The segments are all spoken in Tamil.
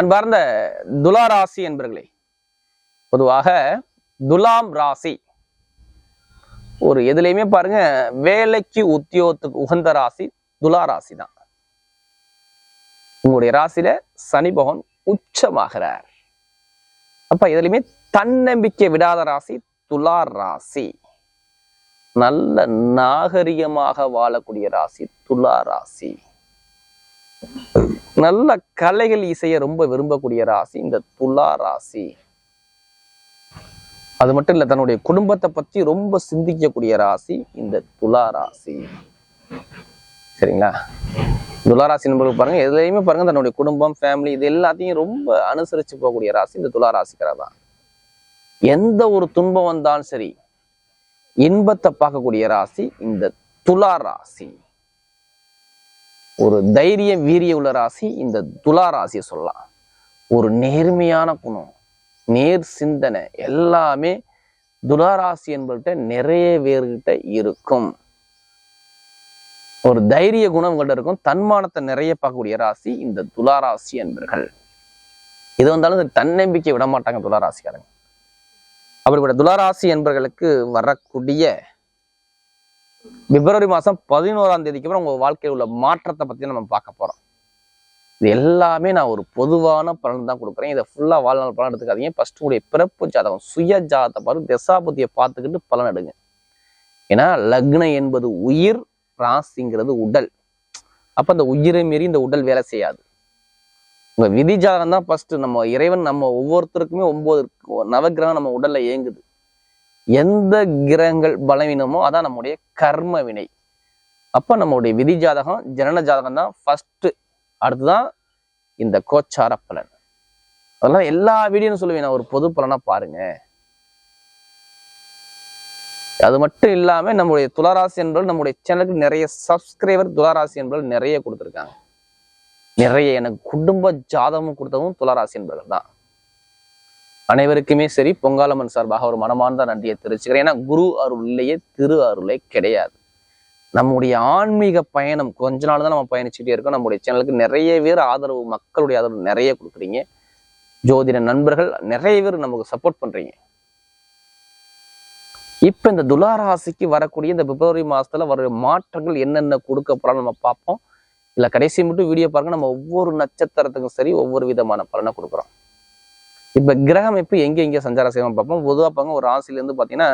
அன்பார்ந்த துலா ராசி என்பர்களே பொதுவாக துலாம் ராசி. ஒரு எதுலையுமே பாருங்க வேலைக்கு உத்தியோகத்துக்கு உகந்த ராசி துலா ராசி தான் உங்களுடைய ராசியில சனி பகவான் உச்சமாகிறார். அப்ப எதுலையுமே தன்னம்பிக்கை விடாத ராசி துலா ராசி. நல்ல நாகரிகமாக வாழக்கூடிய ராசி துலா ராசி. நல்ல கலைகள் இசையை ரொம்ப விரும்பக்கூடிய ராசி இந்த துலா ராசி. அது மட்டும் இல்ல தன்னுடைய குடும்பத்தை பத்தி ரொம்ப சிந்திக்கக்கூடிய ராசி இந்த துலா ராசி. சரிங்களா? துளாராசி நண்பர்கள் பாருங்க எதுலையுமே பாருங்க தன்னுடைய குடும்பம் ஃபேமிலி இது எல்லாத்தையும் ரொம்ப அனுசரிச்சு போகக்கூடிய ராசி இந்த துலா தான். எந்த ஒரு துன்பம் வந்தாலும் சரி இன்பத்தை பார்க்கக்கூடிய ராசி இந்த துலா ராசி. ஒரு தைரிய வீரிய உள்ள ராசி இந்த துலா ராசியை சொல்லலாம். ஒரு நேர்மையான குணம் நேர் சிந்தனை எல்லாமே துலா ராசி என்பவர்கிட்ட நிறைய பேர்கிட்ட இருக்கும். ஒரு தைரிய குணம் உங்கள்கிட்ட இருக்கும். தன்மானத்தை நிறைய பார்க்கக்கூடிய ராசி இந்த துலா ராசி என்பர்கள். இது வந்தாலும் இந்த தன்னம்பிக்கை விட மாட்டாங்க துலா ராசிக்காரங்க. அப்படிப்பட்ட துளாராசி என்பர்களுக்கு வரக்கூடிய பிப்ரவரி மாதம் பதினோராம் தேதிக்கு அப்புறம் உங்கள் வாழ்க்கையில் உள்ள மாற்றத்தை பற்றி நம்ம பார்க்க போகிறோம் இது எல்லாமே நான் ஒரு பொதுவான பலன் தான் கொடுக்குறேன். இதை ஃபுல்லாக வாழ்நாள் பலன் எடுத்துக்காதீங்க. ஃபர்ஸ்ட் உங்களுடைய பிறப்பு ஜாதகம் சுய ஜாதகத்தை பார்த்து தசாபதியை பார்த்துக்கிட்டு பலன் எடுங்க. ஏன்னா லக்னம் என்பது உயிர் ராசிங்கிறது உடல். அப்போ அந்த உயிரை மீறி இந்த உடல் வேலை செய்யாது. உங்கள் விதி ஜாதகம் தான் ஃபஸ்ட்டு நம்ம இறைவன் நம்ம ஒவ்வொருத்தருக்குமே ஒன்பது நவகிரகம் நம்ம உடல்ல இயங்குது. எந்த கிரகங்கள் பலவீனமோ அதான் நம்முடைய கர்ம வினை. அப்போ நம்மளுடைய விதி ஜாதகம் ஜனன ஜாதகம் தான் ஃபர்ஸ்ட் அடுத்துதான் இந்த கோச்சார பலன். அதெல்லாம் எல்லா வீடியோன்னு சொல்லுவேன் நான் ஒரு பொது பலனா பாருங்க. அது மட்டும் இல்லாம நம்முடைய துளாராசி என்பவர்கள் நம்முடைய சேனலுக்கு நிறைய சப்ஸ்கிரைபர் துளாராசி என்பவர்கள் நிறைய கொடுத்துருக்காங்க. நிறைய எனக்கு குடும்ப ஜாதகமும் கொடுத்தவும் துளாராசி என்பவர்கள் தான். அனைவருக்குமே சரி பொங்காலம்மன் சார்பாக ஒரு மனமார்ந்த நன்றியை தெரிவிச்சுக்கிறேன். ஏன்னா குரு அருள் இல்லையே திரு அருளே கிடையாது. நம்முடைய ஆன்மீக பயணம் கொஞ்ச நாள் தான் நம்ம பயணிச்சுட்டே இருக்கோம். நம்முடைய சேனலுக்கு நிறைய பேர் ஆதரவு மக்களுடைய ஆதரவு நிறைய கொடுக்குறீங்க. ஜோதிட நண்பர்கள் நிறைய பேர் நமக்கு சப்போர்ட் பண்றீங்க. இப்ப இந்த துலாராசிக்கு வரக்கூடிய இந்த பிப்ரவரி மாசத்துல வர மாற்றங்கள் என்னென்ன கொடுக்க போறான்னு நம்ம பார்ப்போம். இல்ல கடைசி மட்டும் வீடியோ பாருங்க. நம்ம ஒவ்வொரு நட்சத்திரத்துக்கும் சரி ஒவ்வொரு விதமான பலனை கொடுக்குறோம். இப்ப கிரகம் இப்ப எங்க எங்க சஞ்சார செய்வோம் பார்ப்போம். பொதுவாக பாருங்க ஒரு ராசிலேருந்து இருந்து பாத்தீங்கன்னா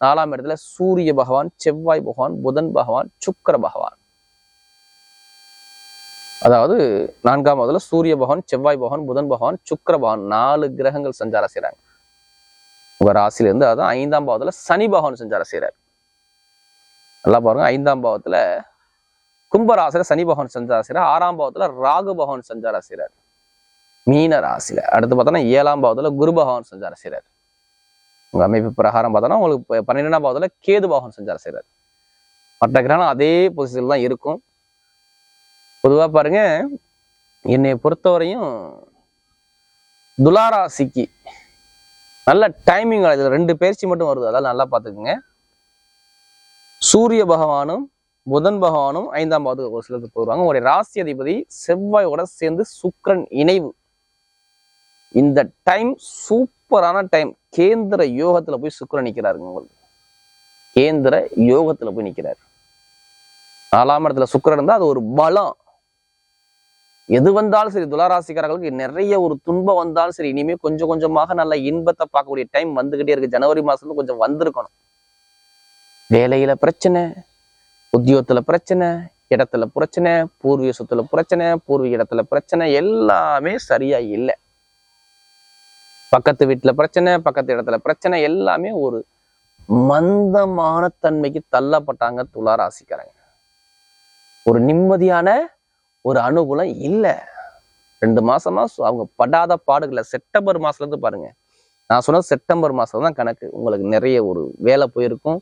நாலாம் இடத்துல சூரிய பகவான் செவ்வாய் பகவான் புதன் பகவான் சுக்கர பகவான். அதாவது நான்காம் இடத்துல சூரிய பகவான் செவ்வாய் பகவான் புதன் பகவான் சுக்கர பகவான் நாலு கிரகங்கள் சஞ்சாரம் செய்கிறாங்க உங்கள் ராசிலேருந்து அதான் ஐந்தாம் பாவத்துல சனி பகவான் சஞ்சாரம் செய்கிறார் நல்லா பாருங்க ஐந்தாம் பாவத்துல கும்பராசில சனி பகவான் சஞ்சாரம் செய்கிறார் ஆறாம் பாவத்துல ராகு பகவான் சஞ்சாரம் செய்கிறார் மீன ராசியில். அடுத்து பார்த்தோன்னா ஏழாம் பாவத்தில் குரு பகவான் சஞ்சாரம் செய்கிறார் உங்கள் அமைப்பு பிரகாரம் பார்த்தோன்னா உங்களுக்கு பன்னிரெண்டாம் பாவத்தில் கேது பகவான் சஞ்சாரம் செய்கிறார் மற்ற கிரகணம் அதே பொசிஷனில் தான் இருக்கும். பொதுவாக பாருங்க என்னை பொறுத்தவரையும் துளாராசிக்கு நல்ல டைமிங் இதில் ரெண்டு பயிற்சி மட்டும் வருது. அதெல்லாம் நல்லா பார்த்துக்குங்க. சூரிய பகவானும் புதன் பகவானும் ஐந்தாம் பாவத்துக்கு ஒரு சிலருக்கு போடுவாங்க உங்களுடைய ராசி அதிபதி செவ்வாயோட சேர்ந்து சுக்கிரன் இணைவு. இந்த டைம் சூப்பரான டைம் கேந்திர யோகத்துல போய் சுக்கரன் நிக்கிறாருங்க உங்களுக்கு. கேந்திர யோகத்துல போய் நிக்கிறாரு. நாலாம் இடத்துல சுக்கிரன் இருந்தா அது ஒரு பலம். எது வந்தாலும் சரி துளாராசிக்காரர்களுக்கு நிறைய ஒரு துன்பம் வந்தாலும் சரி இனிமே கொஞ்சம் கொஞ்சமாக நல்ல இன்பத்தை பார்க்கக்கூடிய டைம் வந்துகிட்டே இருக்கு. ஜனவரி மாசத்துல கொஞ்சம் வந்திருக்கணும். வேலையில பிரச்சனை உத்தியோகத்துல பிரச்சனை இடத்துல பிரச்சனை பூர்வீக சொத்துல பிரச்சனை பூர்வீக இடத்துல பிரச்சனை எல்லாமே சரியா இல்லை. பக்கத்து வீட்டில் பிரச்சனை பக்கத்து இடத்துல பிரச்சனை எல்லாமே ஒரு மந்தமான தன்மைக்கு தள்ளப்பட்டாங்க துலா ராசிக்காரங்க. ஒரு நிம்மதியான ஒரு அனுகூலம் இல்லை. ரெண்டு மாசமா அவங்க படாத பாடுகளை செப்டம்பர் மாசத்துல இருந்து பாருங்க. நான் சொன்னது செப்டம்பர் மாசம் தான் கணக்கு. உங்களுக்கு நிறைய ஒரு வேலை போயிருக்கும்.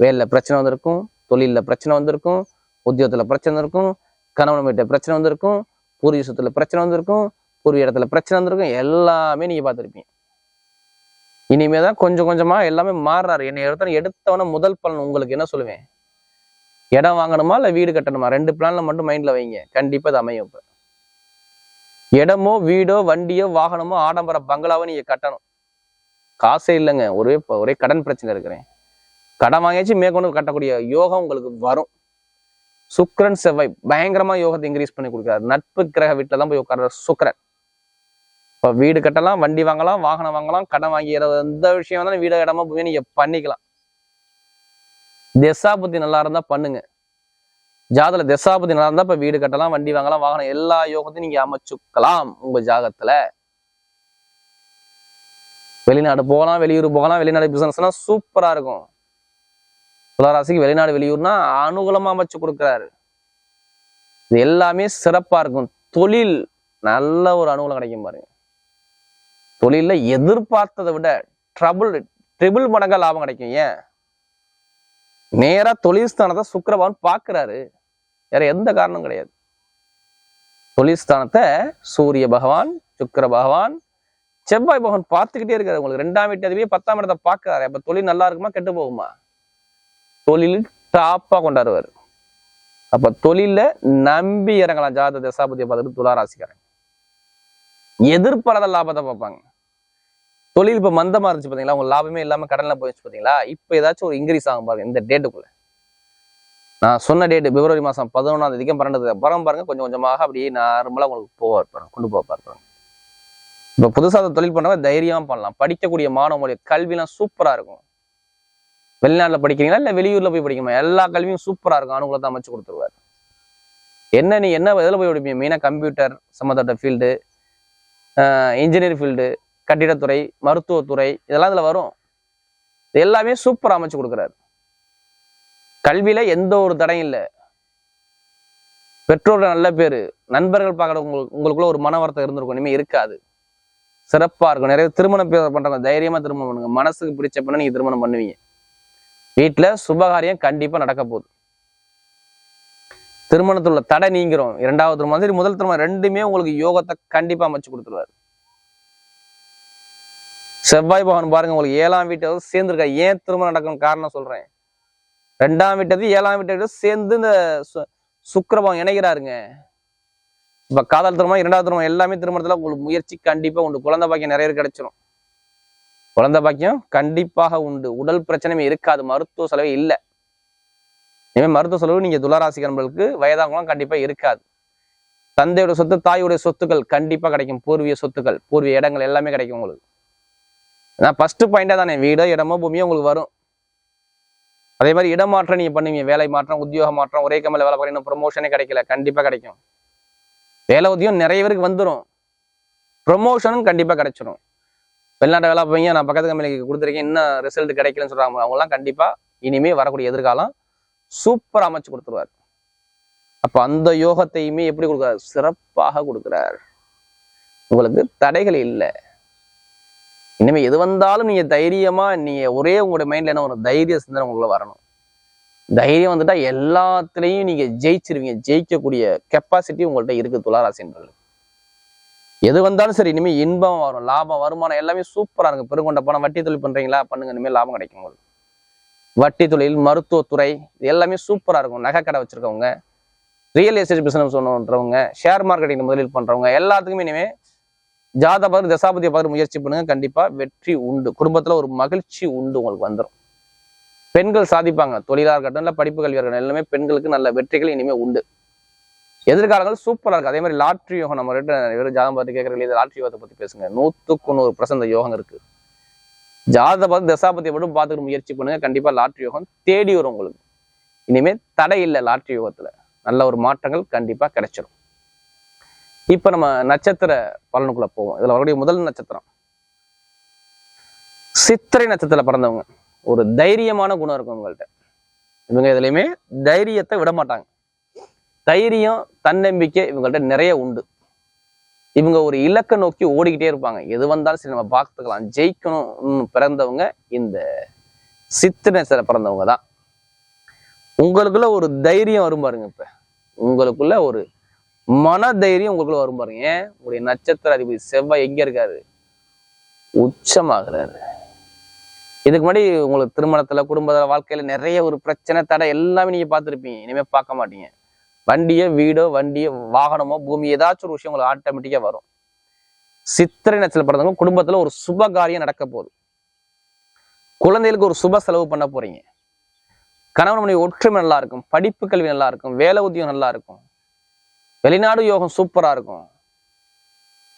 வேலையில் பிரச்சனை வந்திருக்கும். தொழிலில் பிரச்சனை வந்திருக்கும். உத்தியோகத்தில் பிரச்சனை இருக்கும் கணவன் வீட்டில் பிரச்சனை வந்திருக்கும். பூர்வீசத்தில் பிரச்சனை வந்திருக்கும். ஒரு இடத்துல பிரச்சனை வந்திருக்கும் எல்லாமே நீங்க பார்த்துருப்பீங்க. இனிமே தான் கொஞ்சம் கொஞ்சமா எல்லாமே மாறுறாரு. என்னை எடுத்த எடுத்தவன முதல் பலன் உங்களுக்கு என்ன சொல்லுவேன்? இடம் வாங்கணுமா இல்லை வீடு கட்டணுமா? ரெண்டு பிளானில் மட்டும் மைண்டில் வைங்க. கண்டிப்பாக அது அமையும் இப்போ. இடமோ வீடோ வண்டியோ வாகனமோ ஆடம்பர பங்களாவோ நீங்கள் கட்டணும். காசே இல்லைங்க. ஒரே ஒரே கடன் பிரச்சனை இருக்கிறேன். கடன் வாங்கியாச்சு மேற்கொண்டு கட்டக்கூடிய யோகம் உங்களுக்கு வரும். சுக்ரன் செவ்வாய் பயங்கரமாக யோகத்தை இன்க்ரீஸ் பண்ணி கொடுக்குறாரு. நட்பு கிரக வீட்டில் தான் போய் உட்கார்ற சுக்ரன் இப்போ வீடு கட்டலாம் வண்டி வாங்கலாம் வாகனம் வாங்கலாம் கடன் வாங்கிறது எந்த விஷயம் வந்தாலும் வீடு இடமா போய் நீங்க பண்ணிக்கலாம். திசாபுத்தி நல்லா இருந்தா பண்ணுங்க. ஜாதல திசாபுத்தி நல்லா இருந்தா இப்ப வீடு கட்டலாம் வண்டி வாங்கலாம் வாகனம் எல்லா யோகத்தையும் நீங்க அமைச்சுக்கலாம் உங்க ஜாதகத்துல. வெளிநாடு போகலாம் வெளியூர் போகலாம் வெளிநாடு பிசினஸ்லாம் சூப்பரா இருக்கும். துளாராசிக்கு வெளிநாடு வெளியூர்னா அனுகூலமா அமைச்சு கொடுக்குறாரு. இது எல்லாமே சிறப்பா இருக்கும். தொழில் நல்ல ஒரு அனுகூலம் கிடைக்கும் பாருங்க. தொழிலில் எதிர்பார்த்ததை விட ட்ரபுள் ட்ரிபிள் மடங்கா லாபம் கிடைக்கும். ஏன்? நேரா தொழில் ஸ்தானத்தை சுக்கிரபவன் வேற எந்த காரணம் கிடையாது. தொழில் ஸ்தானத்தை சூரிய பகவான் சுக்கர பகவான் செவ்வாய் பகவான் பார்த்துக்கிட்டே இருக்காரு. உங்களுக்கு ரெண்டாம் வீட்டு அதுவே பத்தாம் இடத்தை பார்க்கறாரு. அப்போ தொழில் நல்லா இருக்குமா கெட்டு போகுமா? தொழில் டாப்பா கொண்டாடுவார். அப்ப தொழில நம்பி இறங்கலாம். ஜாத தசாபதியை பார்த்துட்டு துளாராசிக்காரங்க. எதிர்பாராத லாபத்தை பார்ப்பாங்க. தொழில் இப்போ மந்தமாக இருந்துச்சு பார்த்தீங்களா உங்க லாபமே இல்லாமல் கடனில் போயிடுச்சு பார்த்தீங்களா இப்போ ஏதாச்சும் ஒரு இன்க்ரீஸ் ஆகும் பாருங்க இந்த டேட்டுக்குள்ள நான் சொன்ன டேட் பிப்ரவரி மாதம் பதினொன்றாம் தேதிக்கும் பன்னெண்டு அப்புறம் பாருங்க கொஞ்சம் கொஞ்சமாக அப்படியே நார்மலாக உங்களுக்கு போவார் பாருங்க கொண்டு போக பாருங்க இப்போ புதுசாக தொழில் பண்ணுறவங்க தைரியமாக பண்ணலாம். படிக்கக்கூடிய மாணவங்களுடைய கல்விலாம் சூப்பராக இருக்கும். வெளிநாட்டில் படிக்கிறீங்களா? இல்லை வெளியூரில் போய் படிக்கணுமா? எல்லா கல்வியும் சூப்பராக இருக்கும். அனுகூலத்தை அமைச்சு கொடுத்துருவாரு. என்ன நீ என்ன இதில் போய் படிப்பீங்க? மெயினாக கம்ப்யூட்டர் சம்மந்தப்பட்ட ஃபீல்டு இன்ஜினியர் ஃபீல்டு கட்டிடத்துறை மருத்துவத்துறை இதெல்லாம் இதில் வரும். இது எல்லாமே சூப்பர் அமைச்சு கொடுக்குறாரு. கல்வியில எந்த ஒரு தடையும் இல்லை. பெற்றோர்கள் நல்ல பேரு. நண்பர்கள் பார்க்கற உங்களுக்கு உங்களுக்குள்ள ஒரு மன வருத்தம் இருந்திருக்கும். இனிமே இருக்காது. சிறப்பா இருக்கும். நிறைய திருமணம் பண்ணுறவங்க தைரியமாக தைரியமா திருமணம் பண்ணுங்க. மனசுக்கு பிடிச்ச பண்ண நீங்கள் திருமணம் பண்ணுவீங்க. வீட்டுல சுபகாரியம் கண்டிப்பா நடக்க போகுது. திருமணத்துல உள்ள தடை நீங்கிறோம். இரண்டாவது திருமணம். சரி முதல் திருமணம் ரெண்டுமே உங்களுக்கு யோகத்தை கண்டிப்பா அமைச்சு கொடுத்துருவாரு. செவ்வாய் பகவான் பாருங்க உங்களுக்கு ஏழாம் வீட்டை சேர்ந்துருக்கா ஏன் திருமணம் நடக்கும் காரணம் சொல்றேன். ரெண்டாம் வீட்டது ஏழாம் வீட்டை சேர்ந்து இந்த சு- இணைகிறாருங்க. இப்ப காதல் திருமணம் இரண்டாவது திருமணம் எல்லாமே திருமணத்துல உங்களுக்கு முயற்சி கண்டிப்பா உண்டு. குழந்தை பாக்கியம் நிறைய கிடைச்சிரும். குழந்தை பாக்கியம் கண்டிப்பாக உண்டு. உடல் பிரச்சனையும் இருக்காது. மருத்துவ செலவே இல்லை. இனிமேல் மருத்துவ செலவு நீங்க துளாராசிகர்களுக்கு வயதாகலாம் கண்டிப்பாக இருக்காது. தந்தையோட சொத்து தாயுடைய சொத்துக்கள் கண்டிப்பாக கிடைக்கும். பூர்வீக சொத்துக்கள் பூர்வீக இடங்கள் எல்லாமே கிடைக்கும் உங்களுக்கு. நான் ஃபர்ஸ்ட் பாயிண்டாக தானே வீடோ இடமோ பூமியோ உங்களுக்கு வரும். அதே மாதிரி இடமாற்றம் நீங்க பண்ணுவீங்க. வேலை மாற்றம் உத்தியோக மாற்றம் ஒரே கம்பெனியில் வேலை பார்க்கணும் ப்ரொமோஷனே கிடைக்கல. கண்டிப்பாக கிடைக்கும். வேலை உத்தியோகம் நிறைய பேருக்கு வந்துடும் ப்ரொமோஷனும் கண்டிப்பாக கிடைச்சிடும் வெளிநாட்டு வேலை போய் நான் பக்கத்து கம்பெனிக்கு கொடுத்துருக்கேன். இன்னும் ரிசல்ட் கிடைக்கலன்னு சொல்றாங்க. அவங்களாம் கண்டிப்பாக இனிமேல் வரக்கூடிய எதிர்காலம் சூப்பர் அமைச்சு கொடுத்துருவார். அப்ப அந்த யோகத்தையுமே எப்படி கொடுக்குறாரு? சிறப்பாக கொடுக்குறார். உங்களுக்கு தடைகள் இல்லை. இனிமே எது வந்தாலும் நீங்க தைரியமா நீங்க ஒரே உங்களுடைய மைண்ட்ல என்ன ஒரு தைரிய சிந்தனை உங்களுக்கு வரணும். தைரியம் வந்துட்டா எல்லாத்துலயும் நீங்க ஜெயிச்சிருவீங்க. ஜெயிக்கக்கூடிய கெப்பாசிட்டி உங்கள்ட்ட இருக்கு துளாராசின்றது எது வந்தாலும் சரி இனிமே இன்பம் வரும் லாபம் வருமானம் எல்லாமே சூப்பரா இருக்கு பெருங்கொண்ட பணம் வட்டி தொழில் பண்றீங்களா? பண்ணுங்க. இனிமேல் லாபம் கிடைக்கும் உங்களுக்கு. வட்டி தொழில் மருத்துவத்துறை இது எல்லாமே சூப்பரா இருக்கும். நகை கடை வச்சிருக்கவங்க ரியல் எஸ்டேட் பிஸ்னஸ் பண்ணுறவங்க ஷேர் மார்க்கெட்டிங் முதலீடு பண்றவங்க எல்லாத்துக்குமே இனிமே பார்த்து தசாபதியை பார்த்து முயற்சி பண்ணுங்க. கண்டிப்பா வெற்றி உண்டு. குடும்பத்துல ஒரு மகிழ்ச்சி உண்டு உங்களுக்கு வந்துடும் பெண்கள் சாதிப்பாங்க. தொழிலாக இருக்கட்டும் இல்லை படிப்பு கல்வியா இருக்கட்டும் எல்லாமே பெண்களுக்கு நல்ல வெற்றிகள் இனிமே உண்டு. எதிர்காலங்கள் சூப்பரா இருக்கு. அதே மாதிரி லாட்ரி யோகம் நம்ம ரெண்டு வெறும் ஜாதகம் பார்த்து கேட்கறது இது லாட்ரி யோகத்தை பத்தி பேசுங்க. நூற்றுக்கு நூறு பிரசந்த யோகம் இருக்கு. ஜாதகத்தை பார்த்து தசாபத்தியை மட்டும் பார்த்துட்டு முயற்சி பண்ணுங்க. கண்டிப்பா லாட்ரி யோகம் தேடி வரும் உங்களுக்கு. இனிமே தடை இல்லை லாட்ரி யோகத்துல. நல்ல ஒரு மாற்றங்கள் கண்டிப்பா கிடைச்சிடும் இப்ப நம்ம நட்சத்திர பலனுக்குள்ள போவோம். இதுல வரக்கூடிய முதல் நட்சத்திரம். சித்திரை நட்சத்திரத்துல பிறந்தவங்க. ஒரு தைரியமான குணம் இருக்கும் உங்கள்கிட்ட இவங்க எதுலையுமே தைரியத்தை விட மாட்டாங்க. தைரியம் தன்னம்பிக்கை இவங்கள்ட்ட நிறைய உண்டு. இவங்க ஒரு இலக்கை நோக்கி ஓடிக்கிட்டே இருப்பாங்க. எது வந்தாலும் சரி நம்ம பார்த்துக்கலாம் ஜெயிக்கணும்னு பிறந்தவங்க இந்த சித்திரை நட்சத்திர பிறந்தவங்க தான். உங்களுக்குள்ள ஒரு தைரியம் வரும் பாருங்க இப்ப. உங்களுக்குள்ள ஒரு மன தைரியம் உங்களுக்குள்ள வரும் பாருங்க. ஏன்? உங்களுடைய நட்சத்திர அதிபதி செவ்வாய் எங்க இருக்காரு? உச்சமாகிறாரு. இதுக்கு முன்னாடி உங்களுக்கு திருமணத்துல குடும்பத்துல வாழ்க்கையில நிறைய ஒரு பிரச்சனை தடை எல்லாமே நீங்க பார்த்திருப்பீங்க. இனிமே பார்க்க மாட்டீங்க. வண்டியோ வீடோ வண்டியோ வாகனமோ பூமி ஏதாச்சும் ஒரு விஷயம் உங்களுக்கு ஆட்டோமேட்டிக்காக வரும். சித்திரை நட்சத்திரம் பிறந்தவங்க குடும்பத்தில் ஒரு சுப காரியம் நடக்க போகுது. குழந்தைகளுக்கு ஒரு சுப செலவு பண்ண போறீங்க. கணவன் மனைவி ஒற்றுமை நல்லா இருக்கும். படிப்பு கல்வி நல்லா இருக்கும். வேலை உத்தியோகம் நல்லா இருக்கும். வெளிநாடு யோகம் சூப்பரா இருக்கும்.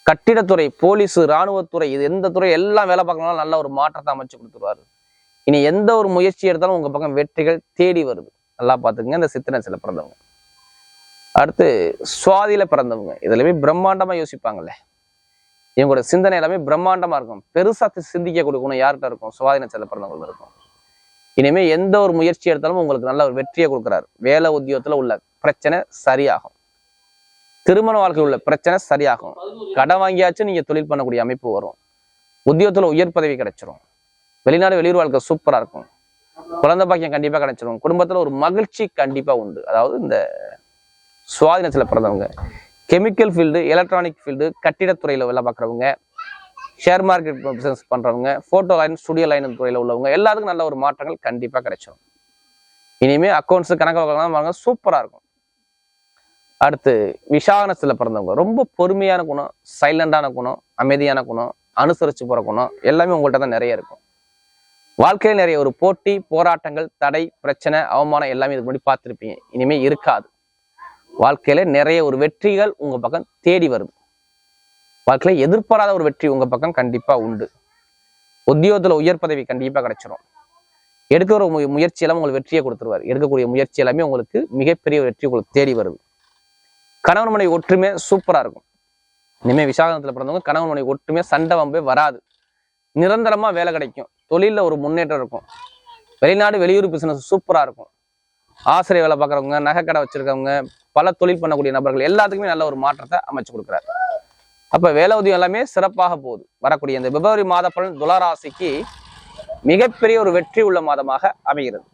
கட்டிடத்துறை போலீஸ் இராணுவத்துறை இது எந்த துறை எல்லாம் வேலை பார்க்கறதுனால நல்ல ஒரு மாற்றத்தை அமைச்சு கொடுத்துருவாரு. இனி எந்த ஒரு முயற்சி எடுத்தாலும் உங்க பக்கம் வெற்றிகள் தேடி வருது. நல்லா பார்த்துக்குங்க. இந்த சித்திரை சில பிறந்தவங்க. அடுத்து சுவாதியில பிறந்தவங்க. இதுலயுமே பிரம்மாண்டமா யோசிப்பாங்கல்ல. இவங்களோட சிந்தனை எல்லாமே பிரம்மாண்டமா இருக்கும். பெருசா சிந்திக்க கொடுக்கணும் யார்கிட்ட இருக்கும்? சுவாதி நட்சத்திர பிறந்தவங்களுக்கு இருக்கும். இனிமே எந்த ஒரு முயற்சி எடுத்தாலும் உங்களுக்கு நல்ல ஒரு வெற்றியை கொடுக்குறாரு. வேலை உத்தியோகத்துல உள்ள பிரச்சனை சரியாகும். திருமண வாழ்க்கையில் உள்ள பிரச்சனை சரியாகும். கடன் வாங்கியாச்சும் நீங்க தொழில் பண்ணக்கூடிய அமைப்பு வரும். உத்தியோகத்துல உயர் பதவி கிடைச்சிரும். வெளிநாடு வெளியூர் வாழ்க்கை சூப்பரா இருக்கும். குழந்தை பாக்கியம் கண்டிப்பா கிடைச்சிரும். குடும்பத்துல ஒரு மகிழ்ச்சி கண்டிப்பா உண்டு. அதாவது இந்த சுவாதினத்தில் பிறந்தவங்க. கெமிக்கல் ஃபீல்டு எலக்ட்ரானிக் ஃபீல்டு கட்டிடத்துறையில் வேலை பார்க்குறவங்க ஷேர் மார்க்கெட் பிஸ்னஸ் பண்ணுறவங்க ஃபோட்டோ லைன் ஸ்டுடியோ லைன் துறையில் உள்ளவங்க எல்லாத்துக்கும் நல்ல ஒரு மாற்றங்கள் கண்டிப்பாக கிடைச்சிடும் இனிமேல் அக்கௌண்ட்ஸு கணக்கு வழக்கெல்லாம் சூப்பராக இருக்கும். அடுத்து விசாகனத்தில் பிறந்தவங்க. ரொம்ப பொறுமையான குணம் சைலண்டான குணம் அமைதியான குணம் அனுசரித்து போகிற குணம் எல்லாமே உங்கள்கிட்ட தான் நிறைய இருக்கும். வாழ்க்கையில் நிறைய ஒரு போட்டி போராட்டங்கள் தடை பிரச்சனை அவமானம் எல்லாமே இது முன்னாடி பார்த்துருப்பீங்க. இனிமேல் இருக்காது. வாழ்க்கையில நிறைய ஒரு வெற்றிகள் உங்க பக்கம் தேடி வருது வாழ்க்கையில எதிர்பாராத ஒரு வெற்றி உங்கள் பக்கம் கண்டிப்பாக உண்டு. உத்தியோகத்துல உயர் பதவி கண்டிப்பாக கிடைச்சிரும். எடுக்கிற ஒரு மு- முயற்சி எல்லாம் உங்களுக்கு வெற்றியை கொடுத்துருவார். எடுக்கக்கூடிய முயற்சி எல்லாமே உங்களுக்கு மிகப்பெரிய வெற்றி உங்களுக்கு தேடி வருது. கணவன் மனைவி ஒற்றுமை சூப்பரா இருக்கும். இனிமேல் விசாகத்தில் பிறந்தவங்க கணவன் மனைவி ஒற்றுமை சண்டை வம்பே வராது. நிரந்தரமா வேலை கிடைக்கும். தொழிலில் ஒரு முன்னேற்றம் இருக்கும். வெளிநாடு வெளியூர் பிசினஸ் சூப்பராக இருக்கும். ஆசிரியர் வேலை பார்க்குறவங்க நகைக்கடை வச்சிருக்கவங்க பல தொழில் பண்ணக்கூடிய நபர்கள் எல்லாத்துக்குமே நல்ல ஒரு மாற்றத்தை அமைச்சு கொடுக்குறாரு. அப்ப வேலை உதயம் எல்லாமே சிறப்பாக போகுது. வரக்கூடிய இந்த பிப்ரவரி மாத பலன் துளராசிக்கு மிகப்பெரிய ஒரு வெற்றி உள்ள மாதமாக அமைகிறது.